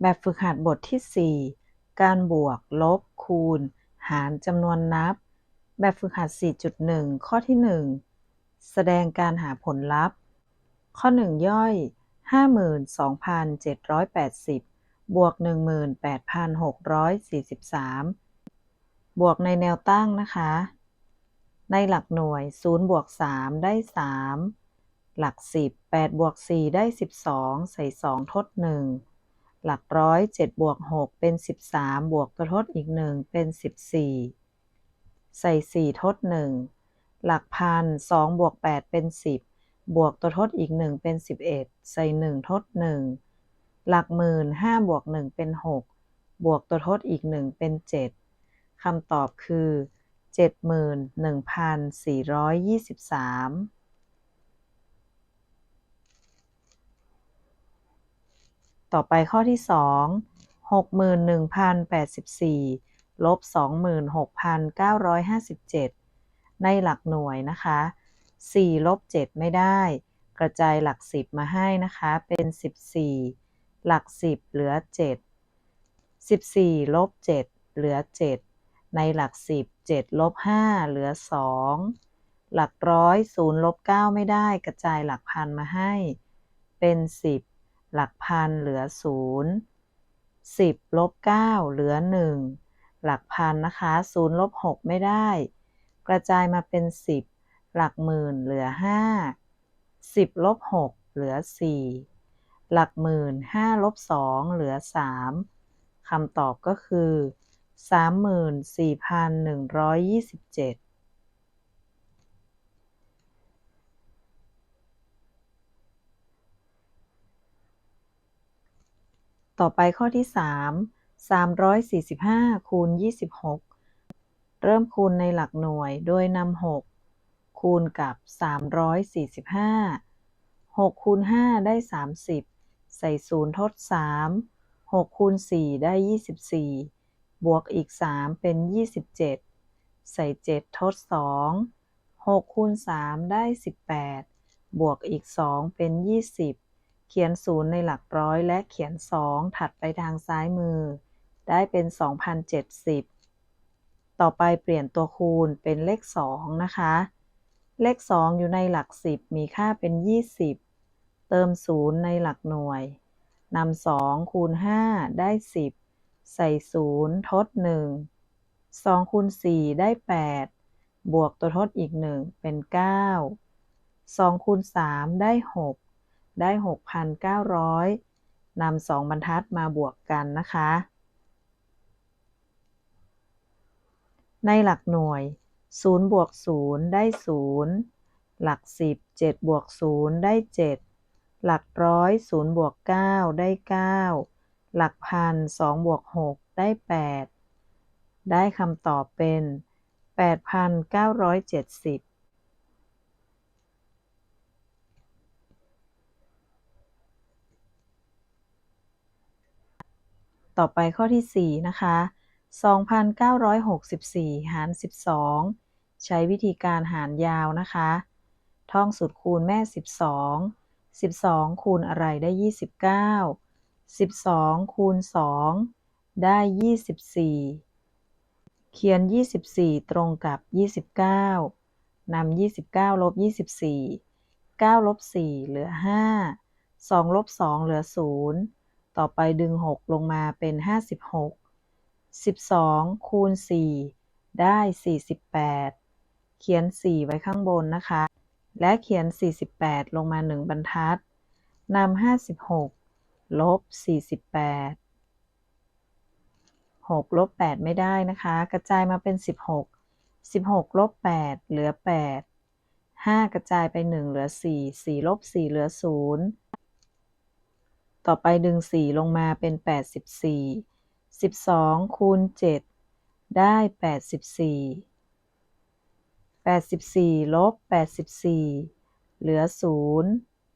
แบบฝึกหัดบทที่ 4 การบวก ลบ คูณ หารจำนวนนับ แบบฝึกหัด 4.1 ข้อที่ 1 แสดงการหาผลลัพธ์ ข้อ 1 ย่อย 52,780 บวก 18,643 บวกในแนวตั้งนะคะ ในหลักหน่วย 0 บวก 3 ได้ 3 หลัก 10 8 บวก 4 ได้ 12 ใส่ 2 ทด 1 หลักร้อย7บวก6เป็น 13 บวกตัวทดอีก 1 เป็น 14 ใส่ 4 ทด 1 หลักพัน2บวก8เป็น 10 บวกตัวทดอีก 1 เป็น 11 ใส่ 1 ทด 1 หลักหมื่น5บวก 1 เป็น 6 บวกตัวทดอีก 1 เป็น 7คำตอบคือ 71,423 ต่อไปข้อที่ 2 61,084 ลบ 26,957 ในหลักหน่วยนะคะ 4 ลบ 7 ไม่ได้ กระจายหลัก 10 มาให้นะคะ เป็น 14 หลัก 10 เหลือ 7 14 ลบ 7 เหลือ 7 ในหลัก 10 7 ลบ 5 เหลือ 2 หลักร้อย0ลบ 9 ไม่ได้ กระจายหลักพันมาให้ เป็น 10 หลักพันเหลือศูนย์สิบลบเก้าเหลือหนึ่งหลักพันนะคะศูนย์ลบหกไม่ได้ กระจายมาเป็นสิบหลักหมื่นเหลือห้าสิบลบหกเหลือสี่หลักหมื่นห้าลบสองเหลือสามคำตอบก็คือสามหมื่นสี่พันหนึ่งร้อยยี่สิบเจ็ด ต่อไปข้อที่ 3 345 คูณ 26 เริ่มคูณในหลักหน่วย โดยนำ6คูณกับ 345 6คูณ5ได้ 30 ใส่0ทด 3 6คูณ4ได้ 24 บวกอีก 3 เป็น 27 ใส่ 7 ทด 2 6คูณ3ได้ 18 บวกอีก 2 เป็น 20 เขียนศูนย์ในหลักร้อยและเขียน 2 ถัดไปทางซ้ายมือ ได้เป็น 2070 ต่อไปเปลี่ยนตัวคูณเป็นเลข 2 นะคะ เลข 2 อยู่ในหลัก 10 มีค่าเป็น 20 เติม 0 ในหลักหน่วยนำ2คูณ 5 ได้ 10 ใส่ 0 ทด 1 2คูณ 4 ได้ 8 บวกตัวทดอีก 1 เป็น 9 2คูณ 3 ได้ 6 ได้ 6,900นำสองบรรทัดมาบวกกันนะคะ ในหลักหน่วย 0 บวก 0 ได้ 0 หลัก 10 7 บวก 0 ได้ 7 หลักร้อย0บวก 9 ได้ 9 หลักพัน2บวก 6 ได้ 8 ได้คำตอบเป็น 8,970 ต่อไปข้อที่ 4 นะคะ 2,964 หาร 12 ใช้วิธีการหารยาวนะคะ ท่องสูตรคูณแม่ 12 12 คูณอะไรได้ 29 12 คูณ 2 ได้ 24 เขียน 24 ตรงกับ 29 นำ 29 ลบ 24 9 ลบ 4 เหลือ 5 2 ลบ 2 เหลือ 0 ต่อไปดึง 6 ลงมาเป็น 56 12 คูณ 4 ได้ 48 เขียน 4 ไว้ข้างบนนะคะ และเขียน 48 ลงมา 1 บรรทัดนำ56 ลบ 48 6ลบ8ไม่ได้นะคะ กระจายมาเป็น 16 16ลบ8เหลือ 8 5 กระจายไป 1 เหลือ 4 4ลบ4เหลือ 0 ต่อไปดึง 4 ลงมาเป็น 84 12 คูณ 7 ได้ 84 84 ลบ 84 เหลือ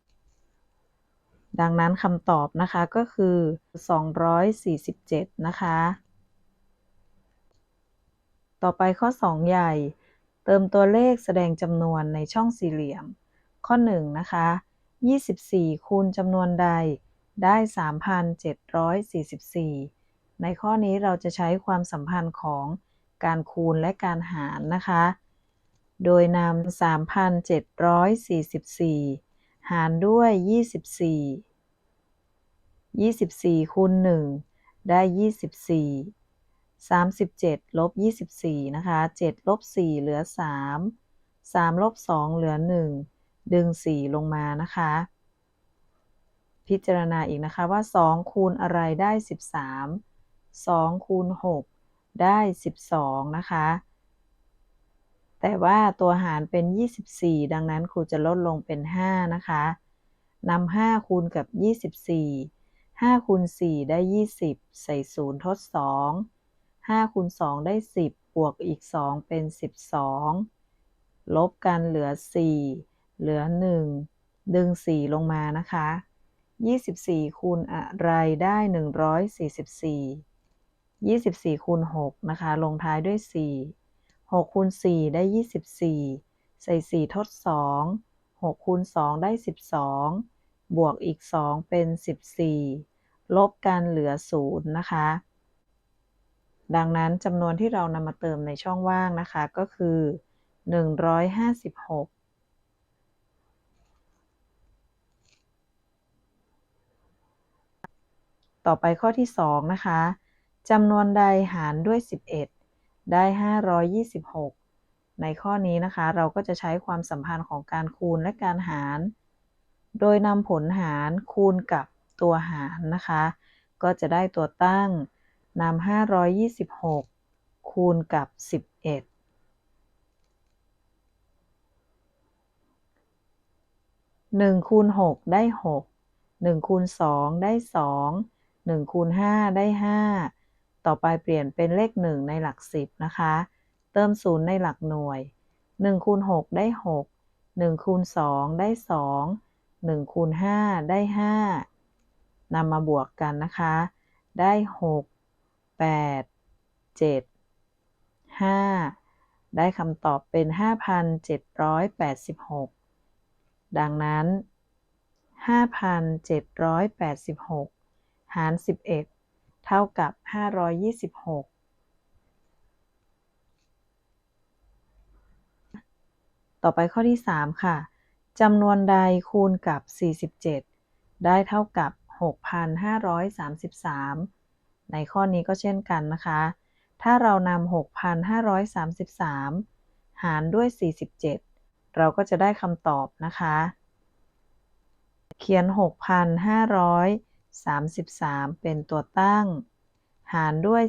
0 ดังนั้นคำตอบนะคะก็คือ 247 นะคะ ต่อไปข้อ 2 ใหญ่ เติมตัวเลขแสดงจำนวนในช่องสี่เหลี่ยม ข้อ 1 นะคะ 24 คูณจำนวนใด ได้ 3,744 ในข้อนี้เราจะใช้ความสัมพันธ์ของการคูณและการหารนะคะ โดยนำ 3,744 หารด้วย 24 24 คูณ 1 ได้ 24 37 ลบ 24 นะคะ 7 ลบ 4 เหลือ 3 3 ลบ 2 เหลือ 1 ดึง 4 ลงมานะคะ พิจารณาอีกนะคะว่า 2 คูณอะไรได้ 13 2 คูณ 6 ได้ 12 นะคะ แต่ว่าตัวหารเป็น 24 ดังนั้นครูจะลดลงเป็น 5 นะคะนำ5คูณกับ 24 5คูณ4ได้ 20 ใส่0ทด 2 5คูณ2ได้ 10 บวกอีก 2 เป็น 12 ลบกันเหลือ 4 เหลือ 1 ดึง 4 ลงมานะคะ 24 คูณอะไรได้ 144 24 คูณ 6 นะคะ ลงท้ายด้วย 4 6 คูณ 4 ได้ 24 ใส่ 4 ทด 2 6 คูณ 2 ได้ 12 บวกอีก 2 เป็น 14 ลบกันเหลือ 0 นะคะ ดังนั้นจำนวนที่เรานำมาเติมในช่องว่างนะคะ ก็คือ 156 ต่อไปข้อที่ 2 นะคะจำนวนใดหารด้วย 11 ได้ 526 ในข้อนี้นะคะ เราก็จะใช้ความสัมพันธ์ของการคูณและการหาร โดยนำผลหารคูณกับตัวหารนะคะ ก็จะได้ตัวตั้งนำ526 คูณกับ 11 1คูณ6ได้6 1คูณ2ได้2 1คูณ5ได้ 5 ต่อไปเปลี่ยนเป็นเลข 1 ในหลัก 10 นะคะ เติม 0 ในหลักหน่วย1คูณ6ได้ 6 1คูณ2ได้ 2 1คูณ5ได้ 5นำมาบวกกันนะคะ ได้6แปดเจ็ดห้าได้คำตอบเป็น 5,786 ดังนั้น 5,786 หาร 11 เท่ากับ 526 ต่อไปข้อที่ 3 ค่ะจำนวนใดคูณกับ 47 ได้เท่ากับ 6,533 ในข้อนี้ก็เช่นกันนะคะ ถ้าเรานำ 6,533 หารด้วย 47 เราก็จะได้คำตอบนะคะ เขียน 33 เป็นตัวตั้ง หารด้วย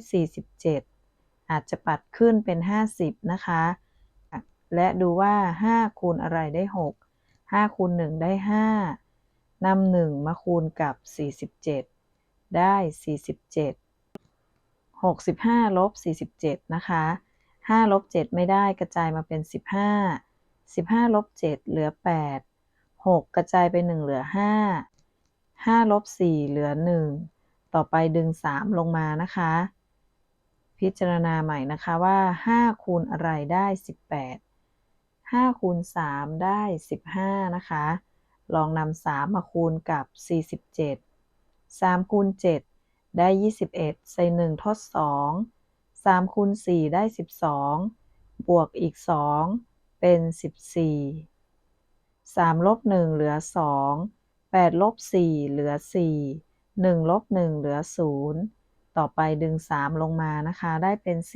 47 อาจจะปัดขึ้นเป็น 50 นะคะ และดูว่า 5 คูณอะไรได้ 6 5 คูณ 1 ได้ 5นำ1 มาคูณกับ 47 ได้ 47 65ลบ47 นะคะ5ลบ7ไม่ได้กระจายมาเป็น 15 15ลบ7เหลือ 8 6 กระจายไป 1 เหลือ 5 5ลบ4เหลือ 1 ต่อไปดึง 3 ลงมานะคะ พิจารณาใหม่นะคะว่า 5 คูณอะไรได้ 18 5 คูณ 3 ได้ 15 นะคะ ลองนำ3มาคูณกับ 47 3 คูณ 7 ได้ 21 ใส่ 1 ทด 2 3คูณ4ได้ 12 บวกอีก 2 เป็น 14 3ลบ1เหลือ 2 8ลบ4เหลือ 4 1ลบ1เหลือ 0 ต่อไปดึง 3 ลงมานะคะ ได้เป็น 423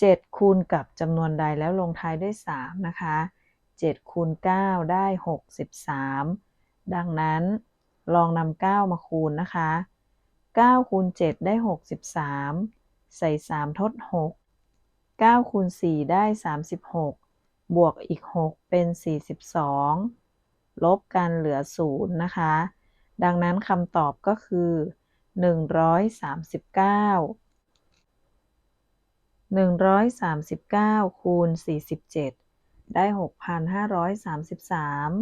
7 คูณกับจำนวนใดแล้วลงท้ายด้วย 3 นะคะ 7 คูณ 9 ได้ 63 ดังนั้นลองนำ9มาคูณนะคะ 9 คูณ 7 ได้ 63 ใส่ 3 ทด 6 9 คูณ 4 ได้ 36 บวกอีก 6 เป็น 42 ลบกันเหลือ 0 นะคะ ดังนั้นคำตอบก็คือ 139 139 คูณ 47 ได้ 6,533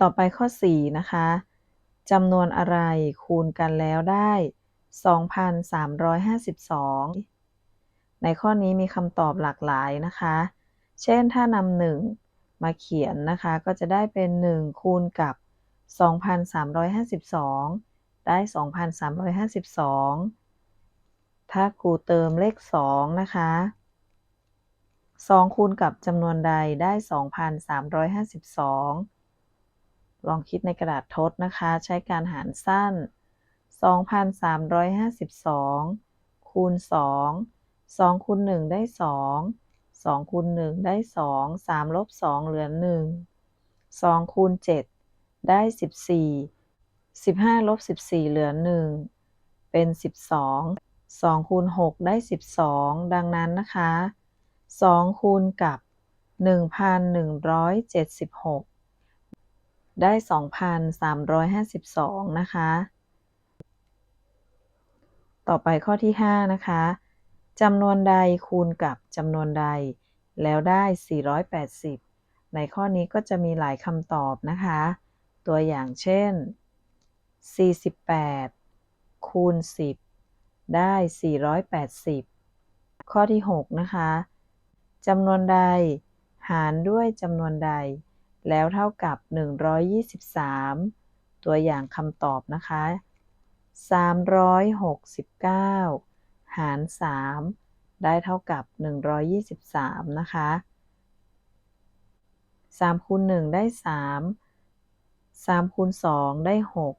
ต่อไปข้อ 4 นะคะ จำนวนอะไรคูณกันแล้วได้ 2,352 ในข้อนี้มีคำตอบหลากหลายนะคะ เช่นถ้านำหนึ่งมาเขียนนะคะ ก็จะได้เป็น 1 คูณกับ 2,352 ได้ 2,352 ถ้าครูเติมเลข 2 นะคะ 2 คูณกับจำนวนใดได้ 2,352 ลองคิดในกระดาษทดนะคะ ใช้การหารสั้น 2,352 คูณ 2 2คูณ1ได้ 2 2คูณ1ได้ 2 3 ลบ 2 เหลือ 1 2คูณ7ได้ 14 15 ลบ 14 เหลือ 1 เป็น 12 2คูณ6ได้ 12 ดังนั้นนะคะ 2 คูณกับ 1,176 ได้ 2,352 นะคะ ต่อไปข้อที่ 5 นะคะจำนวนใดคูณกับจำนวนใด แล้วได้ 480 ในข้อนี้ก็จะมีหลายคำตอบนะคะ ตัวอย่างเช่น 48 คูณ 10 ได้ 480 ข้อที่ 6 นะคะจำนวนใด หารด้วยจำนวนใด แล้วเท่ากับ 123 ตัวอย่างคำตอบนะคะ 369 หาร 3 ได้เท่ากับ 123 นะคะ 3คูณ1ได้ 3 3คูณ2ได้ 6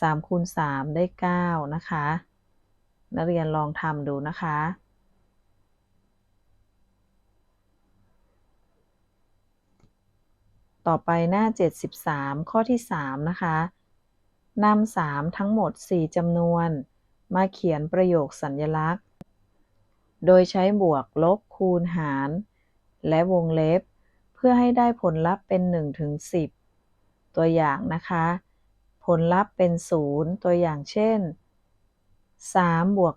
3คูณ3ได้ 9 นะคะ นักเรียนลองทำดูนะคะต่อไปหน้า 73 ข้อที่ 3 นะคะ นำ3ทั้งหมด4จำนวน มาเขียนประโยคสัญลักษณ์ โดยใช้บวกลบคูณหาร และวงเล็บ เพื่อให้ได้ผลลัพธ์เป็น 1 ถึง 10 ตัวอย่างนะคะ ผลลัพธ์เป็น 0 ตัวอย่างเช่น 3 บวก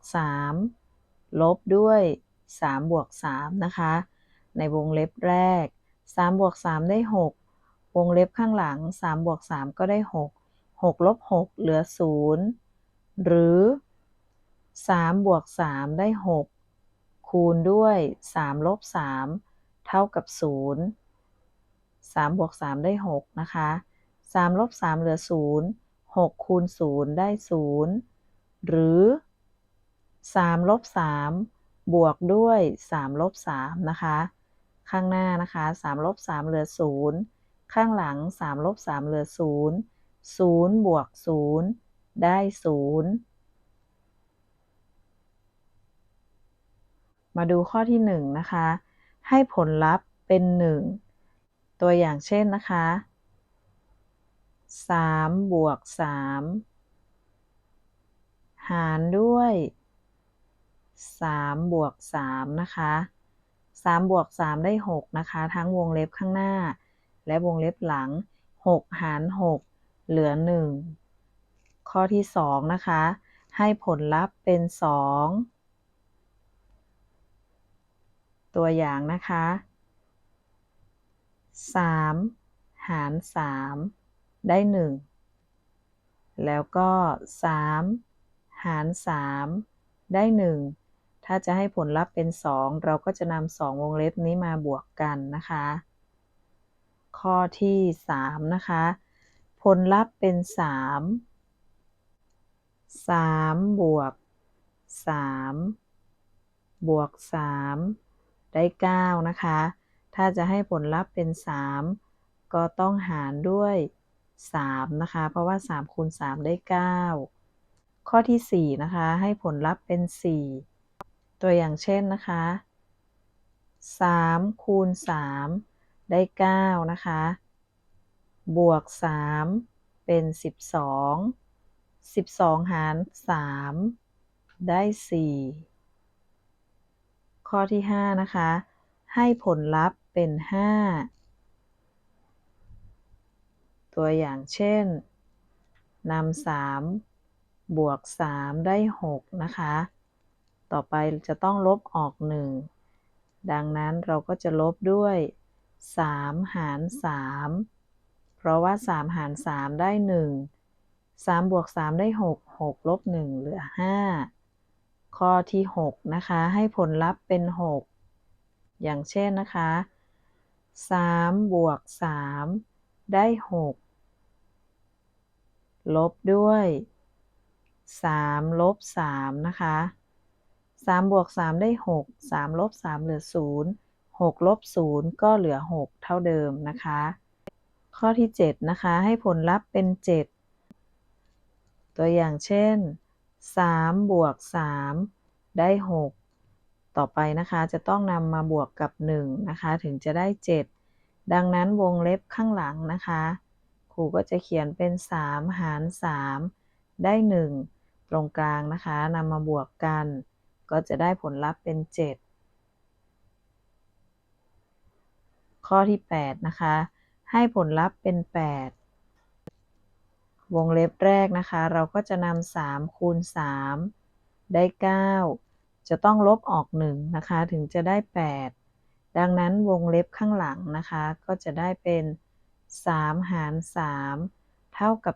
3 ลบด้วย 3 บวก 3 นะคะ ในวงเล็บแรก 3 บวก 3 ได้ 6 วงเล็บข้างหลัง 3 บวก 3 ก็ได้ 6 6ลบ6เหลือ 0 หรือ 3 บวก 3 ได้ 6 คูณด้วย 3 ลบ 3 เท่ากับ 0 3 บวก 3 ได้ 6 นะคะ 3 ลบ 3 เหลือ 0 6 คูณ 0 ได้ 0 หรือ 3 ลบ 3 บวกด้วย 3 ลบ 3 นะคะ ข้างหน้านะคะ 3 ลบ 3 เหลือ 0 ข้างหลัง 3 ลบ 3 เหลือ 0 0บวก0ได้0มาดูข้อที่1นะคะ ให้ผลลัพธ์เป็น 1 ตัวอย่างเช่นนะคะ3บวก3หารด้วย3บวก3นะคะ3บวก3ได้ 6 นะคะ ทั้งวงเล็บข้างหน้า และวงเล็บหลัง 6 หาร 6 เหลือ 1 ข้อที่ 2 นะคะ ให้ผลลัพธ์เป็น 2 ตัวอย่างนะคะ 3 หาร 3 ได้ 1 แล้วก็ 3 หาร 3 ได้ 1 ถ้าจะให้ผลลัพธ์เป็น 2 เราก็จะนำ2วงเล็บนี้มาบวกกันนะคะ ข้อที่ 3 นะคะ ผลลัพธ์เป็น3 3บวก3บวก3ได้9นะคะ ถ้าจะให้ผลลัพธ์เป็น3ก็ต้องหารด้วย3นะคะ เพราะว่า3คูณ3ได้9ข้อที่4นะคะให้ผลลัพธ์เป็น4ตัวอย่างเช่นนะคะ3คูณ3ได้9นะคะ บวก 3 เป็น 12 12 หาร 3 ได้ 4 ข้อที่ 5 นะคะ ให้ผลลัพธ์เป็น 5 ตัวอย่างเช่นนำ3บวก 3 ได้ 6 นะคะ ต่อไปจะต้องลบออก 1 ดังนั้นเราก็จะลบด้วย 3 หาร3เราะว่า 3 หาร 3 ได้ 1 3 บวก 3 ได้ 6 6 ลบ 1 เหลือ 5 ข้อที่ 6 นะคะ ให้ผลลัพธ์เป็น 6 อย่างเช่นนะคะ 3 บวก 3 ได้ 6 ลบด้วย 3 ลบ 3 นะคะ3บวก3ได้6 3ลบ3เหลือ0 6ลบ0ก็เหลือ6เท่าเดิมนะคะ ข้อที่ 7 นะคะ ให้ผลลัพธ์เป็น 7 ตัวอย่างเช่น 3 บวก 3 ได้ 6 ต่อไปนะคะ จะต้องนำมาบวกกับ 1 นะคะ ถึงจะได้ 7 ดังนั้นวงเล็บข้างหลังนะคะ ครูก็จะเขียนเป็น 3 หาร 3 ได้ 1 ตรงกลางนะคะนำมาบวกกัน ก็จะได้ผลลัพธ์เป็น 7 ข้อที่ 8 นะคะ ให้ผลลัพธ์เป็น 8 วงเล็บแรกนะคะ เราก็จะนำ3คูณ3ได้ 9 จะต้องลบออก1นะคะ ถึงจะได้ 8 ดังนั้นวงเล็บข้างหลังนะคะ ก็จะได้เป็น 3 หาร 3 เท่ากับ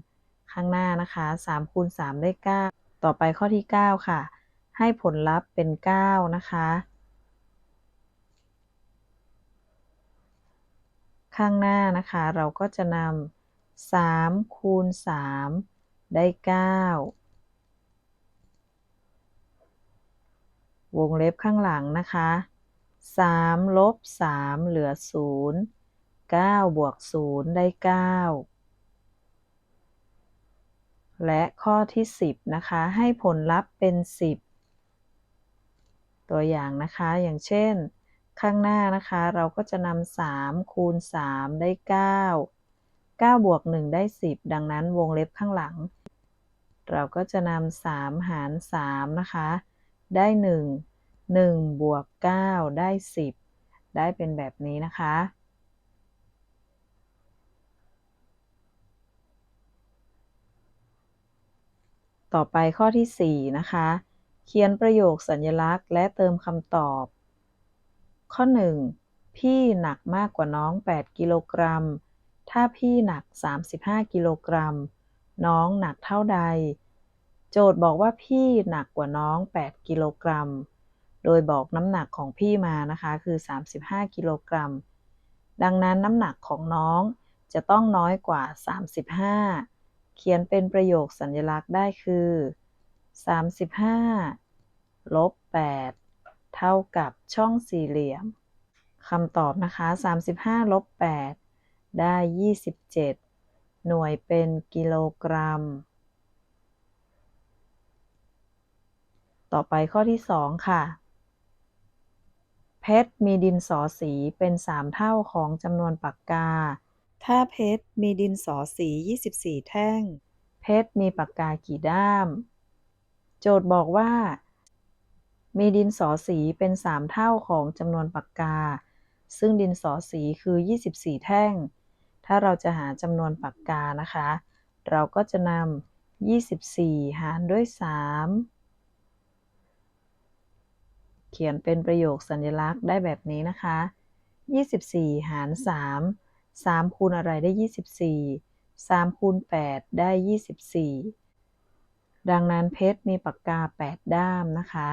1 ข้างหน้านะคะ3คูณ3ได้ 9 ต่อไปข้อที่ 9 ค่ะ ให้ผลลัพธ์เป็น 9 นะคะ ข้างหน้านะคะ เราก็จะนำ3คูณ3ได้ 9 วงเล็บข้างหลังนะคะ3ลบ3เหลือ 0 9 บวก 0 ได้ 9 และข้อที่ 10 นะคะ ให้ผลลัพธ์เป็น 10 ตัวอย่างนะคะ อย่างเช่น ข้างหน้านะคะ เราก็จะนำ3คูณ 3 ได้ 9 9 บวก 1 ได้ 10 ดังนั้นวงเล็บข้างหลัง เราก็จะนำ3หาร3นะคะ ได้ 1 1 บวก 9 ได้ 10 ได้เป็นแบบนี้นะคะ ต่อไปข้อที่ 4 นะคะ เขียนประโยคสัญลักษณ์และเติมคำตอบ ข้อ1พี่หนักมากกว่าน้อง 8 กิโลกรัม ถ้าพี่หนัก 35 กิโลกรัม น้องหนักเท่าใด โจทย์บอกว่าพี่หนักกว่าน้อง 8 กิโลกรัม โดยบอกน้ำหนักของพี่มานะคะคือ 35 กิโลกรัม ดังนั้นน้ำหนักของน้องจะต้องน้อยกว่า 35 เขียนเป็นประโยคสัญลักษณ์ได้คือ 35 ลบ 8 เท่ากับช่องสี่เหลี่ยมคำตอบนะคะ 35ลบ8ได้ 27 หน่วยเป็นกิโลกรัม ต่อไปข้อที่ 2 ค่ะ เพชรมีดินสอสีเป็น 3 เท่าของจำนวนปากกา ถ้าเพชรมีดินสอสี 24 แท่ง เพชรมีปากกากี่ด้าม โจทย์บอกว่า มีดินสอสีเป็น 3 เท่าของจำนวนปากกา ซึ่งดินสอสีคือ 24 แท่ง ถ้าเราจะหาจำนวนปากกานะคะ เราก็จะนำ 24 หารด้วย 3 เขียนเป็นประโยคสัญลักษณ์ได้แบบนี้นะคะ 24 หาร 3 3 คูณอะไรได้ 24 3คูณ8ได้ 24 ดังนั้นเพชรมีปากกา 8 ด้ามนะคะ